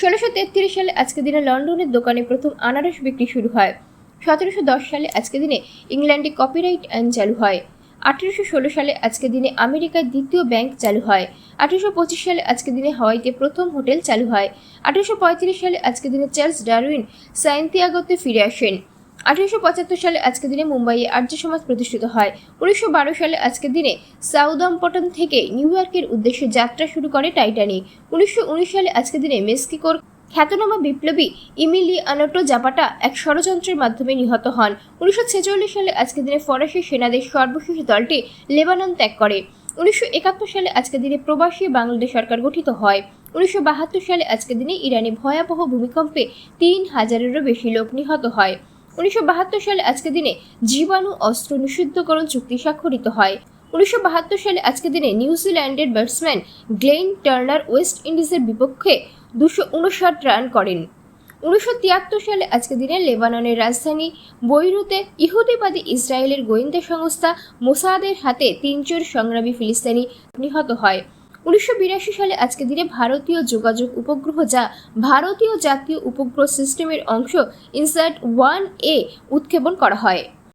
ষোলোশো তেত্রিশ সালে আজকে দিনে লন্ডনের দোকানে প্রথম আনারস বিক্রি শুরু হয়। সতেরোশো দশ সালে আজকে দিনে ইংল্যান্ডে কপিরাইট আইন চালু হয়। আঠেরোশো ষোলো সালে আজকে দিনে আমেরিকায় দ্বিতীয় ব্যাংক চালু হয়। আঠেরোশো পঁচিশ সালে আজকে দিনে হাওয়াইতে প্রথম হোটেল চালু হয়। আঠেরোশো পঁয়ত্রিশ সালে আজকে দিনে চার্লস ডারউইন সায়েন্তিয়াগোতে ফিরে আসেন। আঠেরোশো পঁচাত্তর সালে আজকে দিনে মুম্বাইয়ে আর্য সমাজ প্রতিষ্ঠিত হয়। উনিশশো বারো সালে আজকের দিনে সাউদাম্পটন থেকে নিউ ইয়র্কের উদ্দেশ্যে যাত্রা শুরু করে টাইটানিক। উনিশশো উনিশ সালে আজকের দিনে মেক্সিকোর খ্যাতনামা বিপ্লবী ইমিলি আনোটো জাপাটা এক ষড়যন্ত্রের মাধ্যমে নিহত হন। উনিশশো ছেচল্লিশ সালে আজকের দিনে ফরাসি সেনাদের সর্বশেষ দলটি লেবানন ত্যাগ করে। উনিশশো একাত্তর সালে আজকের দিনে প্রবাসী বাংলাদেশ সরকার গঠিত হয়। উনিশশো বাহাত্তর সালে আজকের দিনে ইরানে ভয়াবহ ভূমিকম্পে তিন হাজারেরও বেশি লোক নিহত হয়। উনিশশো বাহাত্তর সালে আজকের দিনে জীবাণু অস্ত্র নিষিদ্ধকরণ চুক্তি স্বাক্ষরিত হয়। উনিশশো বাহাত্তর সালে আজকের দিনে নিউজিল্যান্ডের ব্যাটসম্যান গ্লেন টার্নার ওয়েস্ট ইন্ডিজের বিপক্ষে দুশো উনষাট রান করেন। উনিশশো তিয়াত্তর সালে আজকের দিনে লেবাননের রাজধানী বৈরুতে ইহুদিবাদী ইসরায়েলের গোয়েন্দা সংস্থা মোসাদের হাতে তিনজন সংগ্রামী ফিলিস্তিনি নিহত হয়। উনিশশো বিরাশি সালে আজকে দিনে ভারতীয় যোগাযোগ উপগ্রহ যা ভারতীয় জাতীয় উপগ্রহ সিস্টেমের অংশ ইনসার্ট ওয়ান এ উৎক্ষেপণ করা হয়।